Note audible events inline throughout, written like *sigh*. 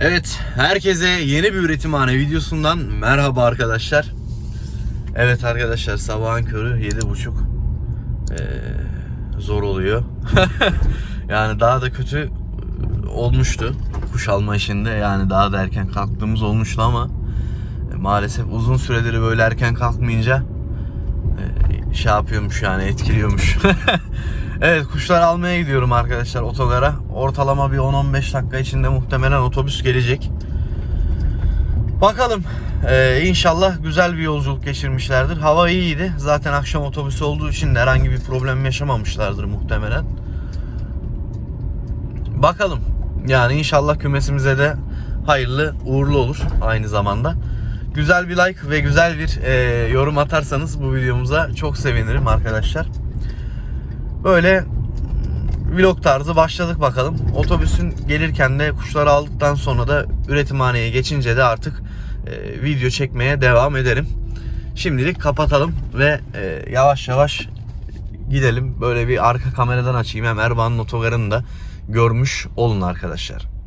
Evet, herkese yeni bir üretimhane videosundan merhaba arkadaşlar. Evet arkadaşlar, sabahın körü yedi buçuk. Ee, zor oluyor. *laughs* yani daha da kötü olmuştu kuş alma işinde. Yani daha da erken kalktığımız olmuştu ama e, maalesef uzun süredir böyle erken kalkmayınca e, şey yapıyormuş yani etkiliyormuş. *laughs* evet kuşlar almaya gidiyorum arkadaşlar otogara. Ortalama bir 10-15 dakika içinde muhtemelen otobüs gelecek. Bakalım. Ee, inşallah güzel bir yolculuk geçirmişlerdir. Hava iyiydi. Zaten akşam otobüsü olduğu için de herhangi bir problem yaşamamışlardır muhtemelen. Bakalım. Yani inşallah kümesimize de hayırlı uğurlu olur aynı zamanda. Güzel bir like ve güzel bir e, yorum atarsanız bu videomuza çok sevinirim arkadaşlar. Böyle vlog tarzı başladık bakalım. Otobüsün gelirken de kuşları aldıktan sonra da üretimhaneye geçince de artık e, video çekmeye devam ederim. Şimdilik kapatalım ve e, yavaş yavaş gidelim. Böyle bir arka kameradan açayım hem Erban'ın otogarını da görmüş olun arkadaşlar.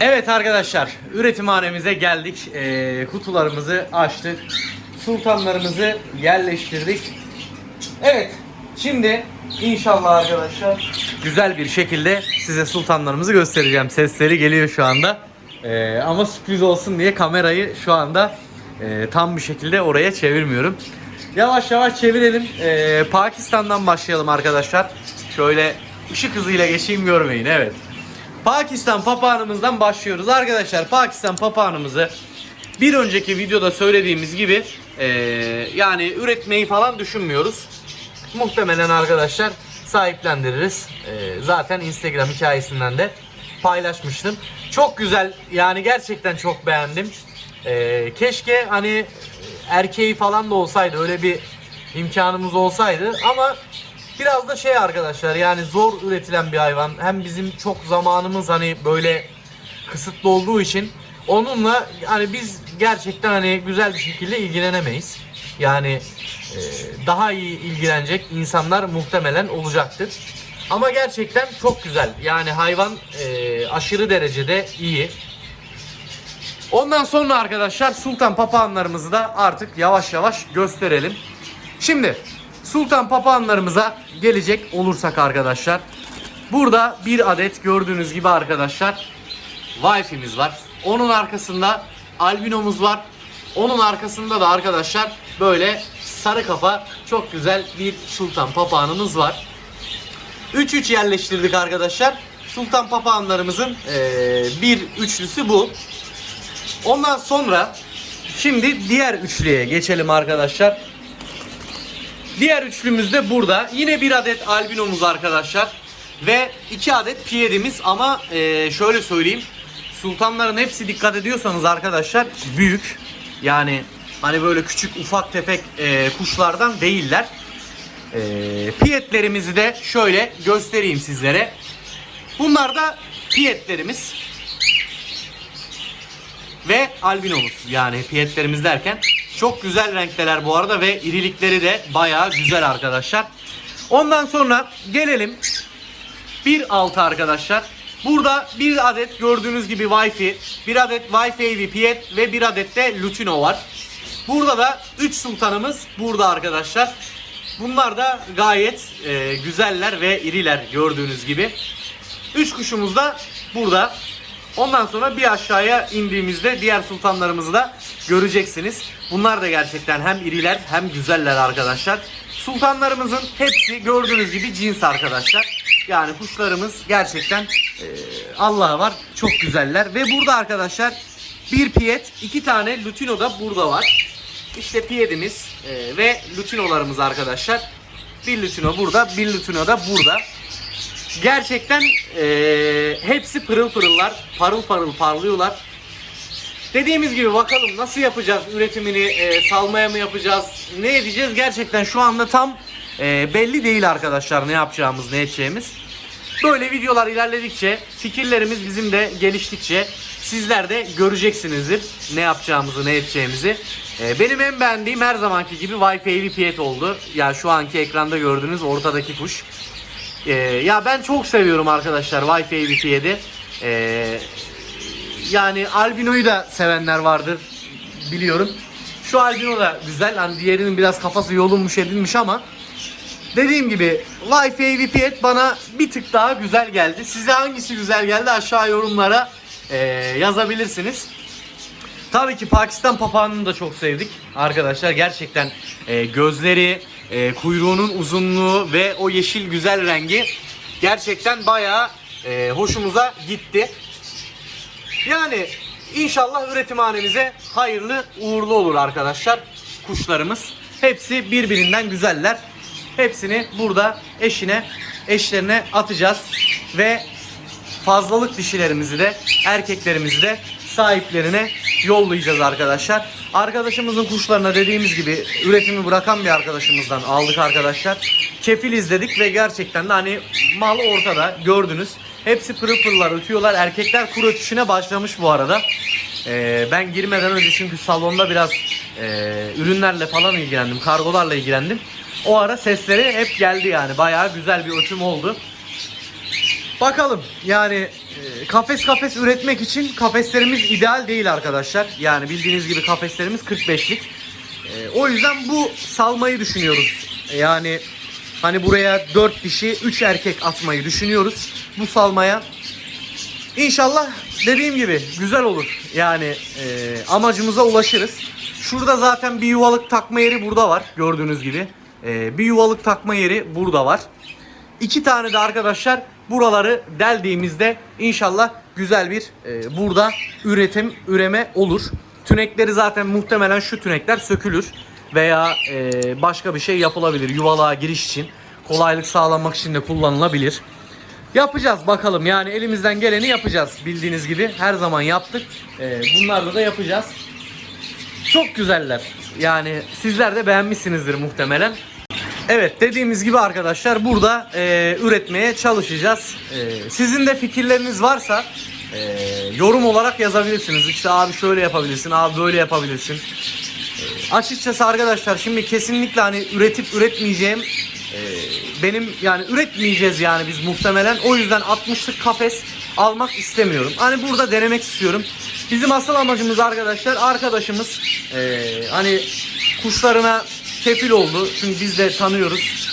Evet arkadaşlar üretimhanemize geldik. Ee, kutularımızı açtık. Sultanlarımızı yerleştirdik. Evet şimdi inşallah arkadaşlar güzel bir şekilde size sultanlarımızı göstereceğim. Sesleri geliyor şu anda. Ee, ama sürpriz olsun diye kamerayı şu anda e, tam bir şekilde oraya çevirmiyorum. Yavaş yavaş çevirelim. Ee, Pakistan'dan başlayalım arkadaşlar. Şöyle ışık hızıyla geçeyim görmeyin evet. Pakistan papağanımızdan başlıyoruz. Arkadaşlar Pakistan papağanımızı bir önceki videoda söylediğimiz gibi eee, yani üretmeyi falan düşünmüyoruz. Muhtemelen arkadaşlar sahiplendiririz. Eee, zaten Instagram hikayesinden de paylaşmıştım. Çok güzel yani gerçekten çok beğendim. Eee, keşke hani erkeği falan da olsaydı öyle bir imkanımız olsaydı ama biraz da şey arkadaşlar yani zor üretilen bir hayvan. Hem bizim çok zamanımız hani böyle kısıtlı olduğu için onunla hani biz gerçekten hani güzel bir şekilde ilgilenemeyiz. Yani e, daha iyi ilgilenecek insanlar muhtemelen olacaktır. Ama gerçekten çok güzel. Yani hayvan e, aşırı derecede iyi. Ondan sonra arkadaşlar sultan papağanlarımızı da artık yavaş yavaş gösterelim. Şimdi sultan papağanlarımıza gelecek olursak arkadaşlar. Burada bir adet gördüğünüz gibi arkadaşlar Wi-Fi'miz var. Onun arkasında albinomuz var. Onun arkasında da arkadaşlar böyle sarı kafa çok güzel bir sultan papağanımız var. 3-3 yerleştirdik arkadaşlar. Sultan papağanlarımızın eee, bir üçlüsü bu. Ondan sonra şimdi diğer üçlüye geçelim arkadaşlar. Diğer üçlümüz de burada. Yine bir adet albinomuz arkadaşlar. Ve iki adet piyedimiz ama eee, şöyle söyleyeyim. Sultanların hepsi dikkat ediyorsanız arkadaşlar büyük. Yani hani böyle küçük ufak tefek eee, kuşlardan değiller. Eee piyetlerimizi de şöyle göstereyim sizlere. Bunlar da piyetlerimiz. Ve albinomuz yani piyetlerimiz derken çok güzel renkteler bu arada ve irilikleri de bayağı güzel arkadaşlar. Ondan sonra gelelim 1.6 arkadaşlar. Burada bir adet gördüğünüz gibi Wi-Fi, bir adet Wi-Fi piyet ve bir adet de Lutino var. Burada da 3 sultanımız burada arkadaşlar. Bunlar da gayet e, güzeller ve iriler gördüğünüz gibi. 3 kuşumuz da burada. Ondan sonra bir aşağıya indiğimizde diğer sultanlarımızı da göreceksiniz. Bunlar da gerçekten hem iriler hem güzeller arkadaşlar. Sultanlarımızın hepsi gördüğünüz gibi cins arkadaşlar. Yani kuşlarımız gerçekten e, Allah'a var çok güzeller. Ve burada arkadaşlar bir piyet, iki tane lutino da burada var. İşte piyedimiz e, ve lutinolarımız arkadaşlar. Bir lutino burada, bir lutino da burada. Gerçekten eee, hepsi pırıl pırıllar, parıl parıl parlıyorlar. Dediğimiz gibi bakalım nasıl yapacağız üretimini, eee, salmaya mı yapacağız, ne edeceğiz gerçekten şu anda tam eee, belli değil arkadaşlar ne yapacağımız, ne edeceğimiz. Böyle videolar ilerledikçe, fikirlerimiz bizim de geliştikçe sizler de göreceksinizdir ne yapacağımızı, ne edeceğimizi. Eee, benim en beğendiğim her zamanki gibi Wi-Fi piyet oldu. Ya şu anki ekranda gördüğünüz ortadaki kuş. Ee, ya ben çok seviyorum arkadaşlar Wi-Fi VPN'i. Ee, yani Albino'yu da sevenler vardır biliyorum. Şu Albino da güzel. Hani diğerinin biraz kafası yolunmuş edilmiş ama dediğim gibi Wi-Fi VPN bana bir tık daha güzel geldi. Size hangisi güzel geldi aşağı yorumlara ee, yazabilirsiniz. Tabii ki Pakistan papağanını da çok sevdik arkadaşlar. Gerçekten e, gözleri, e, kuyruğunun uzunluğu ve o yeşil güzel rengi gerçekten bayağı e, hoşumuza gitti. Yani inşallah üretimhanemize hayırlı uğurlu olur arkadaşlar kuşlarımız. Hepsi birbirinden güzeller. Hepsini burada eşine, eşlerine atacağız ve fazlalık dişilerimizi de erkeklerimizi de sahiplerine yollayacağız arkadaşlar. Arkadaşımızın kuşlarına dediğimiz gibi üretimi bırakan bir arkadaşımızdan aldık arkadaşlar. Kefil izledik ve gerçekten de hani mal ortada gördünüz. Hepsi pırıl pırıllar ötüyorlar. Erkekler kur ötüşüne başlamış bu arada. Ee, ben girmeden önce çünkü salonda biraz e, ürünlerle falan ilgilendim. Kargolarla ilgilendim. O ara sesleri hep geldi yani. Bayağı güzel bir ötüm oldu. Bakalım yani kafes kafes üretmek için kafeslerimiz ideal değil arkadaşlar. Yani bildiğiniz gibi kafeslerimiz 45'lik. E, o yüzden bu salmayı düşünüyoruz. Yani hani buraya 4 dişi 3 erkek atmayı düşünüyoruz. Bu salmaya. İnşallah dediğim gibi güzel olur. Yani e, amacımıza ulaşırız. Şurada zaten bir yuvalık takma yeri burada var gördüğünüz gibi. E, bir yuvalık takma yeri burada var. İki tane de arkadaşlar buraları deldiğimizde inşallah güzel bir e, burada üretim üreme olur. Tünekleri zaten muhtemelen şu tünekler sökülür veya e, başka bir şey yapılabilir yuvalığa giriş için kolaylık sağlamak için de kullanılabilir. Yapacağız bakalım yani elimizden geleni yapacağız bildiğiniz gibi her zaman yaptık. E, bunlarda da yapacağız. Çok güzeller. Yani sizler de beğenmişsinizdir muhtemelen. Evet dediğimiz gibi arkadaşlar burada e, üretmeye çalışacağız. E, sizin de fikirleriniz varsa e, yorum olarak yazabilirsiniz. İşte abi şöyle yapabilirsin, abi böyle yapabilirsin. E, açıkçası arkadaşlar şimdi kesinlikle hani üretip üretmeyeceğim e, benim yani üretmeyeceğiz yani biz muhtemelen. O yüzden 60'lık kafes almak istemiyorum. Hani burada denemek istiyorum. Bizim asıl amacımız arkadaşlar arkadaşımız e, hani kuşlarına kefil oldu. Çünkü biz de tanıyoruz.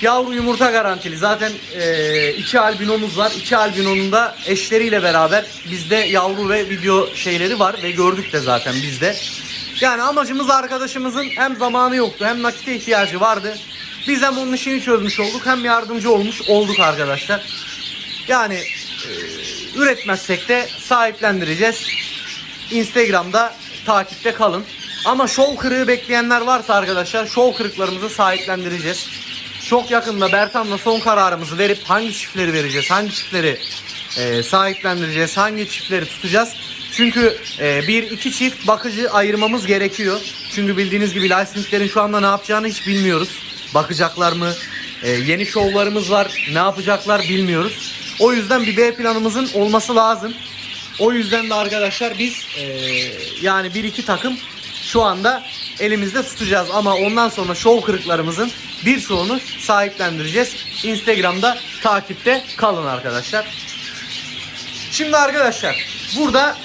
Yavru yumurta garantili. Zaten e, iki albinomuz var. İki albinonun da eşleriyle beraber bizde yavru ve video şeyleri var ve gördük de zaten bizde. Yani amacımız arkadaşımızın hem zamanı yoktu hem nakite ihtiyacı vardı. Biz hem onun işini çözmüş olduk hem yardımcı olmuş olduk arkadaşlar. Yani e, üretmezsek de sahiplendireceğiz. Instagram'da takipte kalın. Ama şov kırığı bekleyenler varsa arkadaşlar şov kırıklarımızı sahiplendireceğiz. Çok yakında Bertan'la son kararımızı verip hangi çiftleri vereceğiz, hangi çiftleri e, sahiplendireceğiz, hangi çiftleri tutacağız. Çünkü e, bir iki çift bakıcı ayırmamız gerekiyor. Çünkü bildiğiniz gibi licensinglerin şu anda ne yapacağını hiç bilmiyoruz. Bakacaklar mı? E, yeni şovlarımız var. Ne yapacaklar bilmiyoruz. O yüzden bir B planımızın olması lazım. O yüzden de arkadaşlar biz e, yani bir iki takım şu anda elimizde tutacağız ama ondan sonra şov kırıklarımızın birçoğunu sahiplendireceğiz. Instagram'da takipte kalın arkadaşlar. Şimdi arkadaşlar burada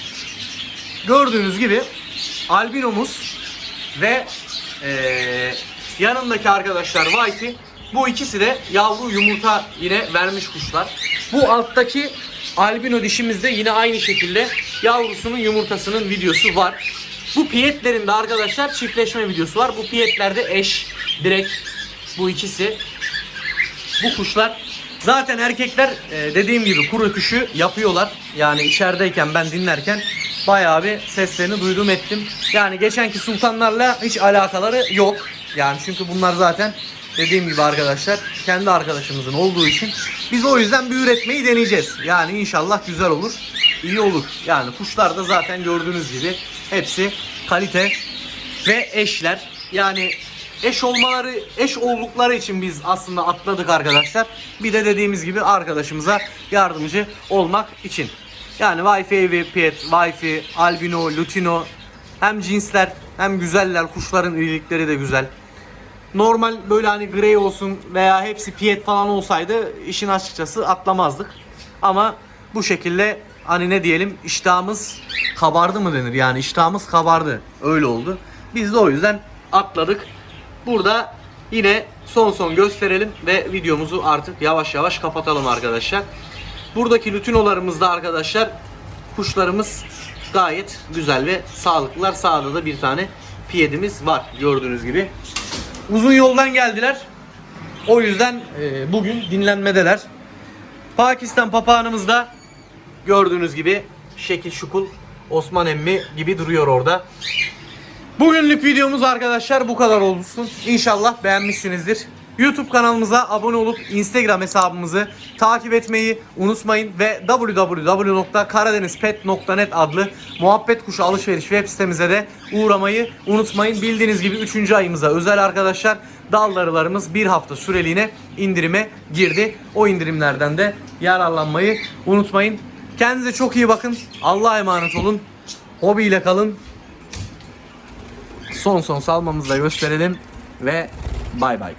gördüğünüz gibi albinomuz ve eee, yanındaki arkadaşlar Whitey bu ikisi de yavru yumurta yine vermiş kuşlar. Bu alttaki albino dişimizde yine aynı şekilde yavrusunun yumurtasının videosu var. Bu piyetlerin de arkadaşlar çiftleşme videosu var. Bu piyetlerde eş direkt bu ikisi bu kuşlar zaten erkekler e, dediğim gibi kuru ötüşü yapıyorlar. Yani içerideyken ben dinlerken bayağı bir seslerini duydum ettim. Yani geçenki sultanlarla hiç alakaları yok. Yani çünkü bunlar zaten dediğim gibi arkadaşlar kendi arkadaşımızın olduğu için biz o yüzden bir üretmeyi deneyeceğiz. Yani inşallah güzel olur, iyi olur. Yani kuşlar da zaten gördüğünüz gibi hepsi kalite ve eşler. Yani eş olmaları, eş oldukları için biz aslında atladık arkadaşlar. Bir de dediğimiz gibi arkadaşımıza yardımcı olmak için. Yani Wi-Fi, Piet, Wi-Fi, Albino, Lutino hem cinsler hem güzeller. Kuşların iyilikleri de güzel. Normal böyle hani grey olsun veya hepsi piyet falan olsaydı işin açıkçası atlamazdık. Ama bu şekilde hani ne diyelim iştahımız kabardı mı denir yani iştahımız kabardı öyle oldu. Biz de o yüzden atladık. Burada yine son son gösterelim ve videomuzu artık yavaş yavaş kapatalım arkadaşlar. Buradaki lütinolarımızda arkadaşlar kuşlarımız gayet güzel ve sağlıklılar. Sağda da bir tane piyedimiz var gördüğünüz gibi. Uzun yoldan geldiler. O yüzden e, bugün dinlenmedeler. Pakistan papağanımız da gördüğünüz gibi şekil şukul Osman emmi gibi duruyor orada. Bugünlük videomuz arkadaşlar bu kadar olsun. İnşallah beğenmişsinizdir. YouTube kanalımıza abone olup Instagram hesabımızı takip etmeyi unutmayın ve www.karadenizpet.net adlı muhabbet kuşu alışveriş web sitemize de uğramayı unutmayın. Bildiğiniz gibi 3. ayımıza özel arkadaşlar dallarılarımız bir hafta süreliğine indirime girdi. O indirimlerden de yararlanmayı unutmayın. Kendinize çok iyi bakın. Allah'a emanet olun. Hobiyle kalın son son salmamızı da gösterelim ve bay bay.